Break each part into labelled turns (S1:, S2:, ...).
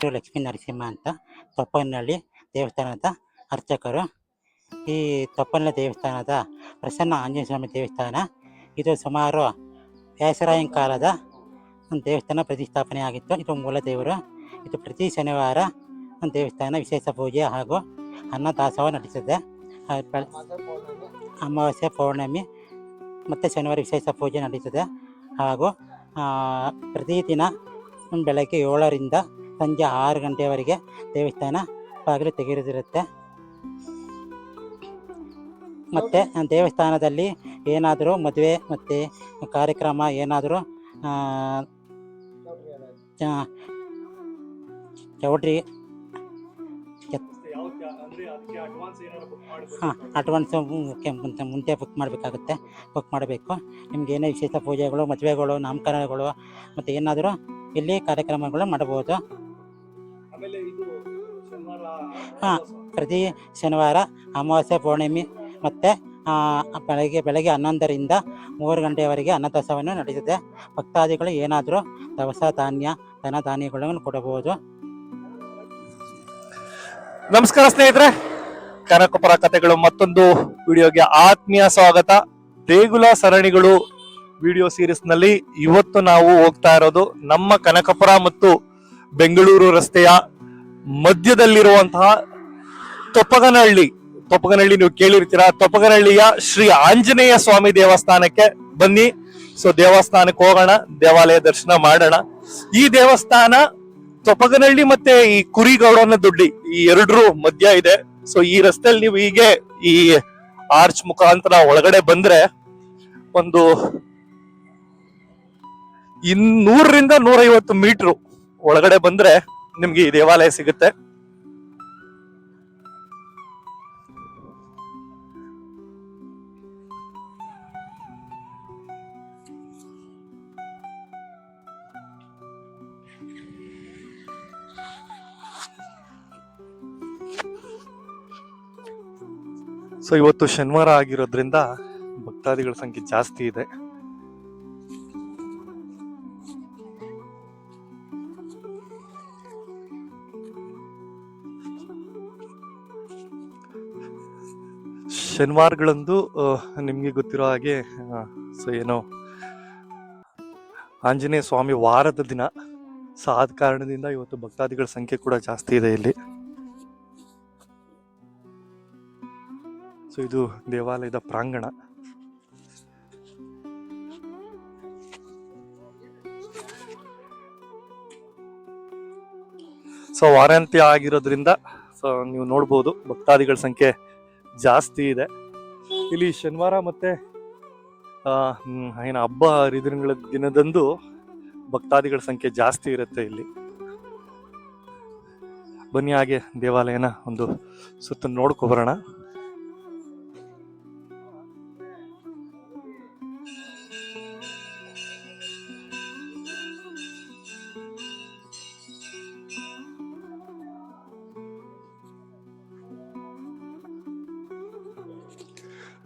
S1: ಹೆಸರು ಲಕ್ಷ್ಮೀ ನರಸಿಂಹ ಅಂತ, ತೊಪ್ಪನಹಳ್ಳಿ ದೇವಸ್ಥಾನದ ಅರ್ಚಕರು. ಈ ತಪ್ಪನಹಳ್ಳಿ ದೇವಸ್ಥಾನದ ಪ್ರಸನ್ನ ಆಂಜನೇಯ ಸ್ವಾಮಿ ದೇವಸ್ಥಾನ, ಇದು ಸುಮಾರು ವ್ಯಾಸರಾಯನ ಕಾಲದ ಒಂದು ದೇವಸ್ಥಾನ ಪ್ರತಿಷ್ಠಾಪನೆ ಆಗಿತ್ತು. ಇದು ಮೂಲ ದೇವರು. ಇದು ಪ್ರತಿ ಶನಿವಾರ ಒಂದು ದೇವಸ್ಥಾನ ವಿಶೇಷ ಪೂಜೆ ಹಾಗೂ ಅನ್ನದಾಸೋಹ ನಡೆಸುತ್ತೆ. ಅಮಾವಾಸ್ಯ ಪೌರ್ಣಮಿ ಮತ್ತು ಶನಿವಾರ ವಿಶೇಷ ಪೂಜೆ ನಡೀತದೆ ಹಾಗೂ ಪ್ರತಿದಿನ ಬೆಳಗ್ಗೆ ಏಳರಿಂದ ಸಂಜೆ ಆರು ಗಂಟೆಯವರೆಗೆ ದೇವಸ್ಥಾನ ಬಾಗಿಲು ತೆಗೆದಿರುತ್ತೆ. ಮತ್ತು ದೇವಸ್ಥಾನದಲ್ಲಿ ಏನಾದರೂ ಮದುವೆ ಮತ್ತು ಕಾರ್ಯಕ್ರಮ ಏನಾದರೂ ಚೌಟ್ರಿ ಹಾಂ, ಅಡ್ವಾನ್ಸ್ ಮುಂಚೆ ಮುಂಚೆ ಬುಕ್ ಮಾಡಬೇಕಾಗುತ್ತೆ. ಬುಕ್ ಮಾಡಬೇಕು. ನಿಮ್ಗೆ ಏನೇ ವಿಶೇಷ ಪೂಜೆಗಳು, ಮದುವೆಗಳು, ನಾಮಕರಣಗಳು ಮತ್ತು ಏನಾದರೂ ಇಲ್ಲಿ ಕಾರ್ಯಕ್ರಮಗಳು
S2: ಶನಿವಾರ
S1: ಹಾ. ಪ್ರತಿ ಶನಿವಾರ ಅಮಾವಾಸ್ಯೆ ಪೌರ್ಣಿಮೆ ಮತ್ತು ಬೆಳಗ್ಗೆ ಬೆಳಗ್ಗೆ ಹನ್ನೊಂದರಿಂದ ಮೂರು ಗಂಟೆಯವರೆಗೆ ಅನ್ನದಾಸವನ್ನು ನಡೆಯುತ್ತದೆ ಭಕ್ತಾದಿಗಳು ಏನಾದರೂ ದವಸ ಧಾನ್ಯ ಧನ ಧಾನ್ಯಗಳನ್ನು ಕೊಡಬಹುದು.
S2: ನಮಸ್ಕಾರ ಸ್ನೇಹಿತರೆ. ಕನಕಪುರ ಕಥೆಗಳು ಮತ್ತೊಂದು ವಿಡಿಯೋಗೆ ಆತ್ಮೀಯ ಸ್ವಾಗತ. ದೇಗುಲ ಸರಣಿಗಳು ವಿಡಿಯೋ ಸೀರೀಸ್ನಲ್ಲಿ ಇವತ್ತು ನಾವು ಹೋಗ್ತಾ ಇರೋದು ನಮ್ಮ ಕನಕಪುರ ಮತ್ತು ಬೆಂಗಳೂರು ರಸ್ತೆಯ ಮಧ್ಯದಲ್ಲಿರುವಂತಹ ತೊಪ್ಪಗನಹಳ್ಳಿ ತೊಪ್ಪಗನಹಳ್ಳಿ ನೀವು ಕೇಳಿರ್ತೀರಾ? ತೊಪ್ಪಗನಹಳ್ಳಿಯ ಶ್ರೀ ಆಂಜನೇಯ ಸ್ವಾಮಿ ದೇವಸ್ಥಾನಕ್ಕೆ ಬನ್ನಿ. ಸೊ ದೇವಸ್ಥಾನಕ್ಕೆ ಹೋಗೋಣ, ದೇವಾಲಯ ದರ್ಶನ ಮಾಡೋಣ. ಈ ದೇವಸ್ಥಾನ ತೊಪ್ಪಗನಹಳ್ಳಿ ಮತ್ತೆ ಈ ಕುರಿಗೌಡನ ದುಡ್ಡಿ, ಈ ಎರಡರೂ ಮಧ್ಯ ಇದೆ. ಸೊ ಈ ರಸ್ತೆಯಲ್ಲಿ ನೀವು ಹೀಗೆ ಈ ಆರ್ಚ್ ಮುಖಾಂತರ ಒಳಗಡೆ ಬಂದ್ರೆ ಒಂದು ಇನ್ನೂರರಿಂದ ನೂರೈವತ್ತು ಮೀಟರ್ ಒಳಗಡೆ ಬಂದ್ರೆ ನಿಮ್ಗೆ ಈ ದೇವಾಲಯ ಸಿಗುತ್ತೆ. ಸೊ ಇವತ್ತು ಶನಿವಾರ ಆಗಿರೋದ್ರಿಂದ ಭಕ್ತಾದಿಗಳ ಸಂಖ್ಯೆ ಜಾಸ್ತಿ ಇದೆ. ಶನಿವಾರಗಳಂದು ನಿಮಗೆ ಗೊತ್ತಿರೋ ಹಾಗೆ ಸೊ ಏನೋ ಆಂಜನೇಯ ಸ್ವಾಮಿ ವಾರದ ದಿನ. ಸೊ ಆದ ಕಾರಣದಿಂದ ಇವತ್ತು ಭಕ್ತಾದಿಗಳ ಸಂಖ್ಯೆ ಕೂಡ ಜಾಸ್ತಿ ಇದೆ ಇಲ್ಲಿ. ಸೊ ಇದು ದೇವಾಲಯದ ಪ್ರಾಂಗಣ. ಸೊ ವಾರಾಂತ್ಯ ಆಗಿರೋದ್ರಿಂದ ಸೊ ನೀವು ನೋಡ್ಬೋದು, ಭಕ್ತಾದಿಗಳ ಸಂಖ್ಯೆ ಜಾಸ್ತಿ ಇದೆ. ಇಲ್ಲಿ ಶನಿವಾರ ಮತ್ತೆ ಏನು ಹಬ್ಬ ಹರಿದಿನಗಳ ದಿನದಂದು ಭಕ್ತಾದಿಗಳ ಸಂಖ್ಯೆ ಜಾಸ್ತಿ ಇರುತ್ತೆ ಇಲ್ಲಿ. ಬನ್ನಿ ಹಾಗೆ ದೇವಾಲಯನ ಒಂದು ಸುತ್ತ ನೋಡ್ಕೊಬರೋಣ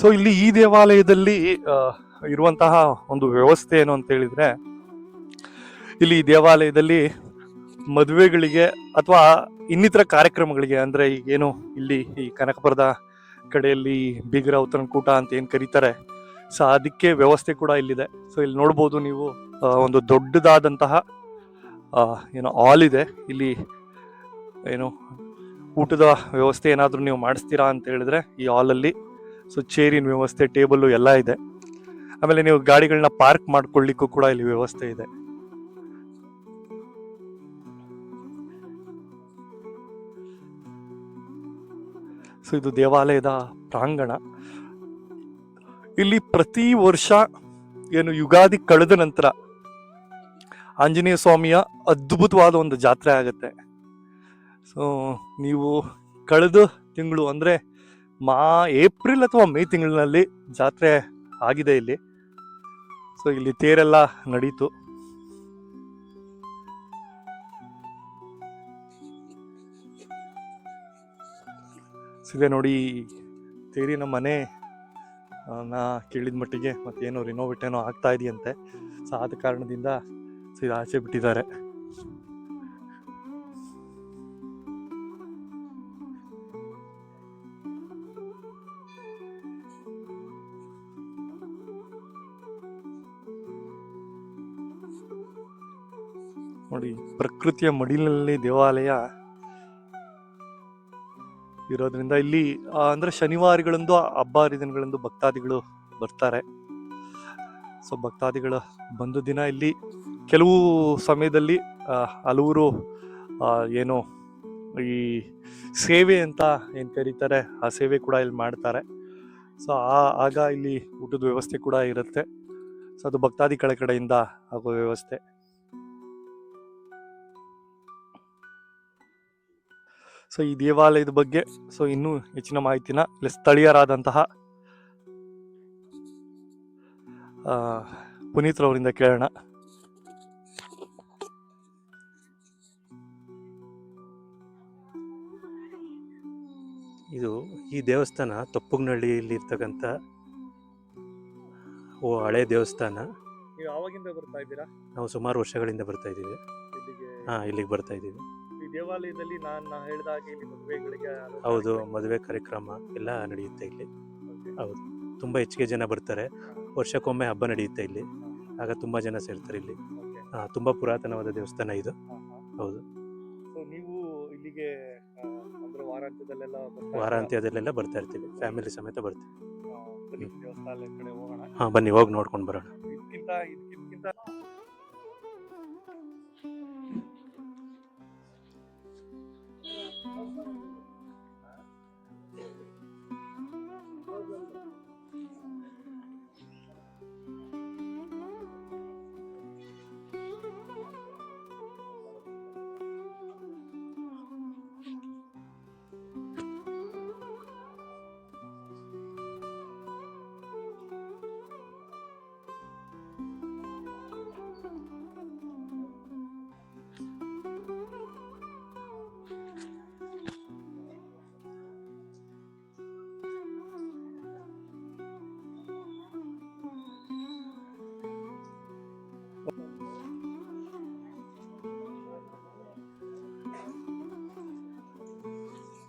S2: ಸೊ ಇಲ್ಲಿ ಈ ದೇವಾಲಯದಲ್ಲಿ ಇರುವಂತಹ ಒಂದು ವ್ಯವಸ್ಥೆ ಏನು ಅಂತ ಹೇಳಿದ್ರೆ, ಇಲ್ಲಿ ಈ ದೇವಾಲಯದಲ್ಲಿ ಮದುವೆಗಳಿಗೆ ಅಥವಾ ಇನ್ನಿತರ ಕಾರ್ಯಕ್ರಮಗಳಿಗೆ, ಅಂದ್ರೆ ಈಗೇನು ಇಲ್ಲಿ ಈ ಕನಕಪುರದ ಕಡೆಯಲ್ಲಿ ಬೀಗರ ಕೂಟ ಅಂತ ಏನು ಕರೀತಾರೆ, ಸೊ ಅದಕ್ಕೆ ವ್ಯವಸ್ಥೆ ಕೂಡ ಇಲ್ಲಿದೆ. ಸೊ ಇಲ್ಲಿ ನೋಡ್ಬೋದು ನೀವು ಒಂದು ದೊಡ್ಡದಾದಂತಹ ಏನೋ ಏನು ಹಾಲ್ ಇದೆ. ಇಲ್ಲಿ ಏನು ಊಟದ ವ್ಯವಸ್ಥೆ ಏನಾದರೂ ನೀವು ಮಾಡಿಸ್ತೀರಾ ಅಂತ ಹೇಳಿದ್ರೆ, ಈ ಹಾಲಲ್ಲಿ ಸೊ ಚೇರಿನ ವ್ಯವಸ್ಥೆ ಟೇಬಲ್ ಎಲ್ಲ ಇದೆ. ಆಮೇಲೆ ನೀವು ಗಾಡಿಗಳನ್ನ ಪಾರ್ಕ್ ಮಾಡ್ಕೊಳ್ಳಿಕ್ಕೂ ಕೂಡ ಇಲ್ಲಿ ವ್ಯವಸ್ಥೆ ಇದೆ. ಸೊ ಇದು ದೇವಾಲಯದ ಪ್ರಾಂಗಣ. ಇಲ್ಲಿ ಪ್ರತಿ ವರ್ಷ ಏನು ಯುಗಾದಿ ಕಳೆದ ನಂತರ ಆಂಜನೇಯ ಸ್ವಾಮಿಯ ಅದ್ಭುತವಾದ ಒಂದು ಜಾತ್ರೆ ಆಗುತ್ತೆ. ಸೊ ನೀವು ಕಳೆದ ತಿಂಗಳು ಅಂದ್ರೆ ಮಾ, ಏಪ್ರಿಲ್ ಅಥವಾ ಮೇ ತಿಂಗಳಿನಲ್ಲಿ ಜಾತ್ರೆ ಆಗಿದೆ ಇಲ್ಲಿ. ಸೊ ಇಲ್ಲಿ ತೇರೆಲ್ಲ ನಡೀತು. ಸಿದೆ ನೋಡಿ ತೇರಿನ ಮನೆ ನಾ ಕೇಳಿದ ಮಟ್ಟಿಗೆ ಮತ್ತೇನೋ ರಿನೋವೇಟ್ ಏನೋ ಆಗ್ತಾ ಇದೆಯಂತೆ. ಸೊ ಆದ ಕಾರಣದಿಂದ ಸಿದ ಆಸೆ ಬಿಟ್ಟಿದ್ದಾರೆ. ಪ್ರಕೃತಿಯ ಮಡಿಲಿನಲ್ಲಿ ದೇವಾಲಯ ಇರೋದ್ರಿಂದ ಇಲ್ಲಿ ಅಂದರೆ ಶನಿವಾರಗಳಂದು ಹಬ್ಬ ಹರಿದಿನಗಳಂದು ಭಕ್ತಾದಿಗಳು ಬರ್ತಾರೆ. ಸೊ, ಭಕ್ತಾದಿಗಳು ಬಂದ ದಿನ ಇಲ್ಲಿ ಕೆಲವು ಸಮಯದಲ್ಲಿ ಹಲವರು ಏನು ಈ ಸೇವೆ ಅಂತ ಏನು ಕರೀತಾರೆ, ಆ ಸೇವೆ ಕೂಡ ಇಲ್ಲಿ ಮಾಡ್ತಾರೆ. ಸೊ, ಆ, ಆಗ ಇಲ್ಲಿ ಊಟದ ವ್ಯವಸ್ಥೆ ಕೂಡ ಇರುತ್ತೆ. ಸೊ, ಅದು ಭಕ್ತಾದಿ ಕಡೆ ಕಡೆಯಿಂದ ಆಗೋ ವ್ಯವಸ್ಥೆ. ಸೊ ಈ ದೇವಾಲಯದ ಬಗ್ಗೆ ಸೊ ಇನ್ನೂ ಹೆಚ್ಚಿನ ಮಾಹಿತಿನ ಇಲ್ಲಿ ಸ್ಥಳೀಯರಾದಂತಹ ಆ, ಪುನೀತ್ ರವರಿಂದ ಕೇಳೋಣ.
S3: ಇದು ಈ ದೇವಸ್ಥಾನ ತೊಪ್ಪಗ್ನಹಳ್ಳಿಯಲ್ಲಿ ಇರ್ತಕ್ಕಂಥ ಓ ಹಳೆ ದೇವಸ್ಥಾನ.
S2: ನೀವು ಯಾವಾಗಿಂದ ಬರ್ತಾ ಇದ್ದೀರಾ?
S3: ನಾವು ಸುಮಾರು ವರ್ಷಗಳಿಂದ ಬರ್ತಾ ಇದ್ದೀವಿ.
S2: ಇಲ್ಲಿಗೆ
S3: ಹಾಂ ಇಲ್ಲಿಗೆ ಬರ್ತಾ ಇದ್ದೀವಿ.
S2: ದೇವಾಲಯದಲ್ಲಿ ನಾನು ಹೇಳಿದ ಹಾಗೆ ಇಲ್ಲಿ ಮದುವೆಗಳಿಗೆ
S3: ಹೌದು ಮದುವೆ ಕಾರ್ಯಕ್ರಮ ಎಲ್ಲ ನಡೆಯುತ್ತೆ ಇಲ್ಲಿ. ಹೌದು. ತುಂಬ ಹೆಚ್ಚಿಗೆ ಜನ ಬರ್ತಾರೆ. ವರ್ಷಕ್ಕೊಮ್ಮೆ ಹಬ್ಬ ನಡೆಯುತ್ತೆ ಇಲ್ಲಿ. ಆಗ ತುಂಬ ಜನ ಸೇರ್ತಾರೆ ಇಲ್ಲಿ. ಹಾಂ ತುಂಬ ಪುರಾತನವಾದ ದೇವಸ್ಥಾನ ಇದು. ಹೌದು.
S2: ಸೊ ನೀವು ಇಲ್ಲಿಗೆ ಅಂದ್ರೆ ವಾರಾಂತ್ಯದಲ್ಲೆಲ್ಲ ಬರ್ತಾ
S3: ವಾರಾಂತ್ಯದಲ್ಲೆಲ್ಲ ಬರ್ತಾ ಇರ್ತೀವಿ. ಫ್ಯಾಮಿಲಿ ಸಮೇತ ಬರ್ತೀವಿ?
S2: ಆ, ಬನ್ನಿ ದೇವಸ್ಥಾನದ ಕಡೆ ಹೋಗೋಣ.
S3: ಹಾಂ ಬನ್ನಿ ಹೋಗಿ ನೋಡ್ಕೊಂಡು ಬರೋಣ.
S2: ಇದಕ್ಕಿಂತ ಇದಕ್ಕಿಂತ Bye.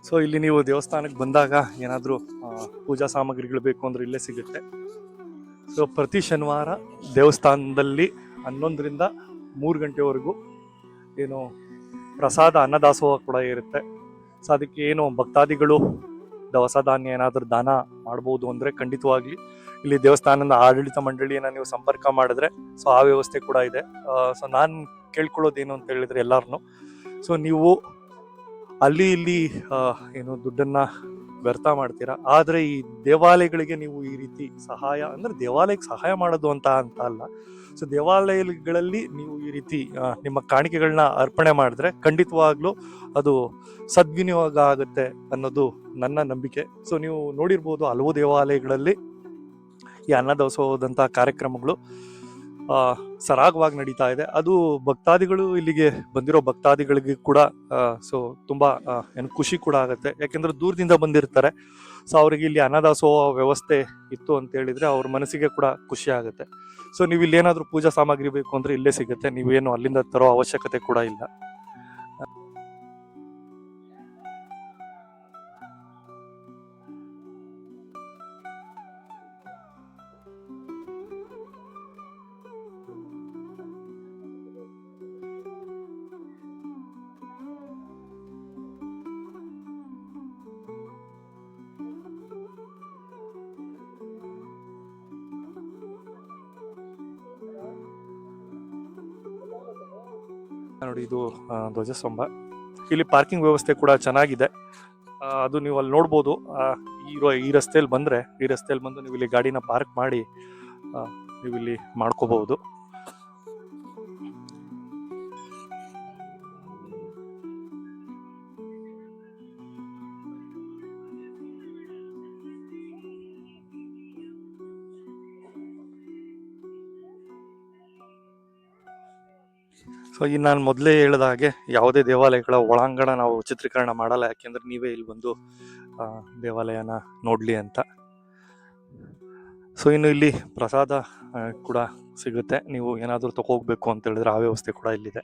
S2: ಸೊ ಇಲ್ಲಿ ನೀವು ದೇವಸ್ಥಾನಕ್ಕೆ ಬಂದಾಗ ಏನಾದರೂ ಪೂಜಾ ಸಾಮಗ್ರಿಗಳು ಬೇಕು ಅಂದರೆ ಇಲ್ಲೇ ಸಿಗುತ್ತೆ. ಸೊ ಪ್ರತಿ ಶನಿವಾರ ದೇವಸ್ಥಾನದಲ್ಲಿ ಹನ್ನೊಂದರಿಂದ ಮೂರು ಗಂಟೆವರೆಗೂ ಏನು ಪ್ರಸಾದ ಅನ್ನದಾಸೋಹ ಕೂಡ ಇರುತ್ತೆ. ಸೊ ಅದಕ್ಕೆ ಏನು ಭಕ್ತಾದಿಗಳು ದವಸ ಧಾನ್ಯ ಏನಾದರೂ ದಾನ ಮಾಡ್ಬೋದು ಅಂದರೆ ಖಂಡಿತವಾಗಿ ಇಲ್ಲಿ ದೇವಸ್ಥಾನದ ಆಡಳಿತ ಮಂಡಳಿಯನ್ನು ನೀವು ಸಂಪರ್ಕ ಮಾಡಿದ್ರೆ ಸೊ, ಆ ವ್ಯವಸ್ಥೆ ಕೂಡ ಇದೆ. ಸೊ ನಾನು ಕೇಳ್ಕೊಳ್ಳೋದೇನು ಅಂತ ಹೇಳಿದ್ರೆ ಎಲ್ಲರನ್ನು ಸೊ ನೀವು ಅಲ್ಲಿ ಇಲ್ಲಿ ಏನು ದುಡ್ಡನ್ನ ವ್ಯರ್ಥ ಮಾಡ್ತೀರಾ? ಆದರೆ ಈ ದೇವಾಲಯಗಳಿಗೆ ನೀವು ಈ ರೀತಿ ಸಹಾಯ, ಅಂದ್ರೆ ದೇವಾಲಯಕ್ಕೆ ಸಹಾಯ ಮಾಡೋದು ಅಂತ ಅಂತ ಅಲ್ಲ. ಸೊ ದೇವಾಲಯಗಳಲ್ಲಿ ನೀವು ಈ ರೀತಿ ನಿಮ್ಮ ಕಾಣಿಕೆಗಳನ್ನ ಅರ್ಪಣೆ ಮಾಡಿದ್ರೆ ಖಂಡಿತವಾಗ್ಲೂ ಅದು ಸದ್ವಿನಿಯೋಗ ಆಗುತ್ತೆ ಅನ್ನೋದು ನನ್ನ ನಂಬಿಕೆ. ಸೊ ನೀವು ನೋಡಿರ್ಬೋದು ಹಲವು ದೇವಾಲಯಗಳಲ್ಲಿ ಈ ಅನ್ನದಾಸೋಹದಂತಹ ಕಾರ್ಯಕ್ರಮಗಳು ಸರಾಗವಾಗಿ ನಡೀತಾ ಇದೆ. ಅದು ಭಕ್ತಾದಿಗಳು ಇಲ್ಲಿಗೆ ಬಂದಿರೋ ಭಕ್ತಾದಿಗಳಿಗೆ ಕೂಡ ಸೊ ತುಂಬಾ ಏನು ಖುಷಿ ಕೂಡ ಆಗುತ್ತೆ. ಯಾಕೆಂದ್ರೆ ದೂರದಿಂದ ಬಂದಿರ್ತಾರೆ. ಸೊ ಅವರಿಗೆ ಇಲ್ಲಿ ಅನ್ನದಾಸೋಹ ವ್ಯವಸ್ಥೆ ಇತ್ತು ಅಂತ ಹೇಳಿದ್ರೆ ಅವ್ರ ಮನಸ್ಸಿಗೆ ಕೂಡ ಖುಷಿ ಆಗುತ್ತೆ. ಸೊ ನೀವು ಇಲ್ಲಿ ಏನಾದರೂ ಪೂಜಾ ಸಾಮಗ್ರಿ ಬೇಕು ಅಂದ್ರೆ ಇಲ್ಲೇ ಸಿಗುತ್ತೆ. ನೀವೇನು ಅಲ್ಲಿಂದ ತರೋ ಅವಶ್ಯಕತೆ ಕೂಡ ಇಲ್ಲ. ನೋಡಿ, ಇದು ಧ್ವಜ ಧ್ವಜಸ್ತಂಭ. ಇಲ್ಲಿ ಪಾರ್ಕಿಂಗ್ ವ್ಯವಸ್ಥೆ ಕೂಡ ಚೆನ್ನಾಗಿದೆ. ಅದು ನೀವು ಅಲ್ಲಿ ನೋಡ್ಬೋದು. ಈ ಈ ರಸ್ತೆಯಲ್ಲಿ ಬಂದರೆ, ಈ ರಸ್ತೆಯಲ್ಲಿ ಬಂದು ನೀವು ಇಲ್ಲಿ ಗಾಡಿನ ಪಾರ್ಕ್ ಮಾಡಿ ನೀವು ಇಲ್ಲಿ ಮಾಡ್ಕೋಬಹುದು. ಸೊ ಈ ನಾನು ಮೊದಲೇ ಹೇಳಿದ ಹಾಗೆ ಯಾವುದೇ ದೇವಾಲಯಗಳ ಒಳಾಂಗಣ ನಾವು ಚಿತ್ರೀಕರಣ ಮಾಡಲ್ಲ. ಯಾಕೆಂದ್ರೆ ನೀವೇ ಇಲ್ಲಿ ಬಂದು ದೇವಾಲಯನ ನೋಡಲಿ ಅಂತ. ಸೊ ಇನ್ನು ಇಲ್ಲಿ ಪ್ರಸಾದ ಕೂಡ ಸಿಗುತ್ತೆ. ನೀವು ಏನಾದರೂ ತಗೋಗ್ಬೇಕು ಅಂತ ಹೇಳಿದ್ರೆ ಆ ವ್ಯವಸ್ಥೆ ಕೂಡ ಇಲ್ಲಿದೆ.